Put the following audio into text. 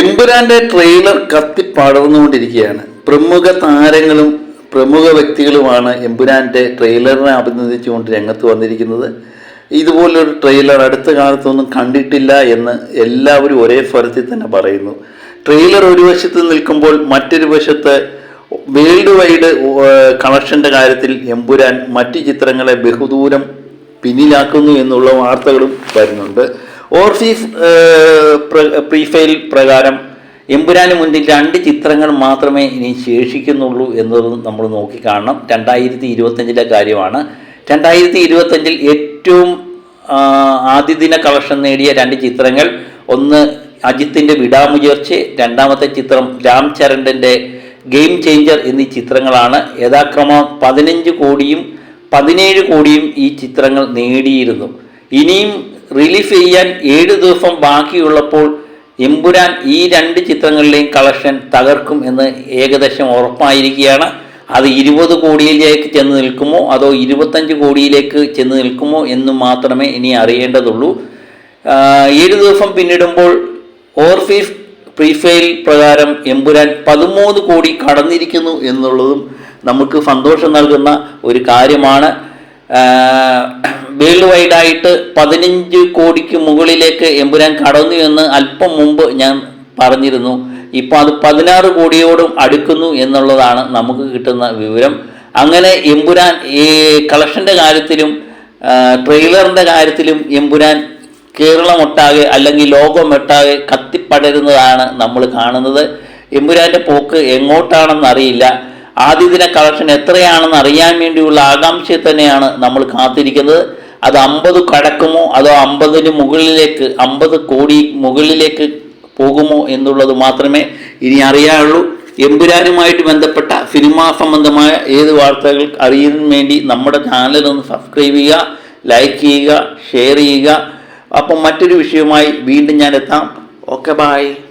എമ്പുരാന്റെ trailer കത്തി പടർന്നുകൊണ്ടിരിക്കുകയാണ്. പ്രമുഖ താരങ്ങളും പ്രമുഖ വ്യക്തികളുമാണ് എമ്പുരാന്റെ ട്രെയിലറിനെ അഭിനന്ദിച്ചുകൊണ്ട് രംഗത്ത് വന്നിരിക്കുന്നത്. ഇതുപോലൊരു ട്രെയിലർ അടുത്ത കാലത്തൊന്നും കണ്ടിട്ടില്ല എന്ന് എല്ലാവരും ഒരേ സ്വരത്തിൽ തന്നെ പറയുന്നു. ട്രെയിലർ ഒരു വശത്ത് നിൽക്കുമ്പോൾ മറ്റൊരു വശത്ത് വേൾഡ് വൈഡ് കണക്ഷന്റെ കാര്യത്തിൽ എമ്പുരാൻ മറ്റ് ചിത്രങ്ങളെ ബഹുദൂരം പിന്നിലാക്കുന്നു എന്നുള്ള വാർത്തകളും വരുന്നുണ്ട്. ഓർഫീസ് പ്രീഫെയിൽ പ്രകാരം എമ്പുരാന് മുന്നിൽ രണ്ട് ചിത്രങ്ങൾ മാത്രമേ ഇനി ശേഷിക്കുന്നുള്ളൂ എന്നതും നമ്മൾ നോക്കിക്കാണണം. രണ്ടായിരത്തി ഇരുപത്തഞ്ചിലെ കാര്യമാണ്. രണ്ടായിരത്തി ഇരുപത്തഞ്ചിൽ ഏറ്റവും ആദ്യ ആദ്യദിന കളക്ഷൻ നേടിയ രണ്ട് ചിത്രങ്ങൾ ഒന്ന് അജിത്തിന്റെ വിടാമുയർച്ച രണ്ടാമത്തെ ചിത്രം രാം ചരണ്ടന്റെ ഗെയിം ചേഞ്ചർ എന്നീ ചിത്രങ്ങളാണ്. യഥാക്രമം പതിനഞ്ച് കോടിയും പതിനേഴ് കോടിയും ഈ ചിത്രങ്ങൾ നേടിയിരുന്നു. ഇനിയും റിലീഫ് ചെയ്യാൻ ഏഴ് ദിവസം ബാക്കിയുള്ളപ്പോൾ എമ്പുരാൻ ഈ രണ്ട് ചിത്രങ്ങളിലെയും കളക്ഷൻ തകർക്കും എന്ന് ഏകദേശം ഉറപ്പായിരിക്കുകയാണ്. അത് ഇരുപത് കോടിയിലേക്ക് ചെന്ന് നിൽക്കുമോ? അതോ ഇരുപത്തഞ്ച് കോടിയിലേക്ക് ചെന്ന് നിൽക്കുമോ എന്ന് മാത്രമേ ഇനി അറിയേണ്ടതുള്ളൂ. ഏഴ് ദിവസം പിന്നിടുമ്പോൾ ഓർഫീസ് പ്രീഫെയിൽ പ്രകാരം എമ്പുരാൻ പതിമൂന്ന് കോടി കടന്നിരിക്കുന്നു എന്നുള്ളതും നമുക്ക് സന്തോഷം നൽകുന്ന ഒരു കാര്യമാണ്. വേൾഡ് വൈഡായിട്ട് പതിനഞ്ച് കോടിക്ക് മുകളിലേക്ക് എമ്പുരാൻ കടന്നു എന്ന് അല്പം മുമ്പ് ഞാൻ പറഞ്ഞിരുന്നു. ഇപ്പോൾ അത് പതിനാറ് കോടിയോടും അടുക്കുന്നു എന്നുള്ളതാണ് നമുക്ക് കിട്ടുന്ന വിവരം. അങ്ങനെ എമ്പുരാൻ ഈ കളക്ഷന്റെ കാര്യത്തിലും ട്രെയിലറിന്റെ കാര്യത്തിലും എമ്പുരാൻ കേരളമൊട്ടാകെ അല്ലെങ്കിൽ ലോകമൊട്ടാകെ കത്തിപ്പടരുന്നതാണ് നമ്മൾ കാണുന്നത്. എമ്പുരാന്റെ പോക്ക് എങ്ങോട്ടാണെന്ന് അറിയില്ല ആദ്യ ദിന കളക്ഷൻ എത്രയാണെന്ന് അറിയാൻ വേണ്ടിയുള്ള ആകാംക്ഷയെ തന്നെയാണ് നമ്മൾ കാത്തിരിക്കുന്നത്. അത് അമ്പത് കടക്കുമോ? അതോ അമ്പതിന് മുകളിലേക്ക് അമ്പത് കോടി മുകളിലേക്ക് പോകുമോ എന്നുള്ളത് മാത്രമേ ഇനി അറിയാനുള്ളൂ. എമ്പുരാനുമായിട്ട് ബന്ധപ്പെട്ട സിനിമാ സംബന്ധമായ ഏത് വാർത്തകൾ അറിയാൻ വേണ്ടി നമ്മുടെ ചാനൽ ഒന്ന് സബ്സ്ക്രൈബ് ചെയ്യുക ലൈക്ക് ചെയ്യുക ഷെയർ ചെയ്യുക. അപ്പം മറ്റൊരു വിഷയവുമായി വീണ്ടും ഞാൻ എത്താം. Okay bye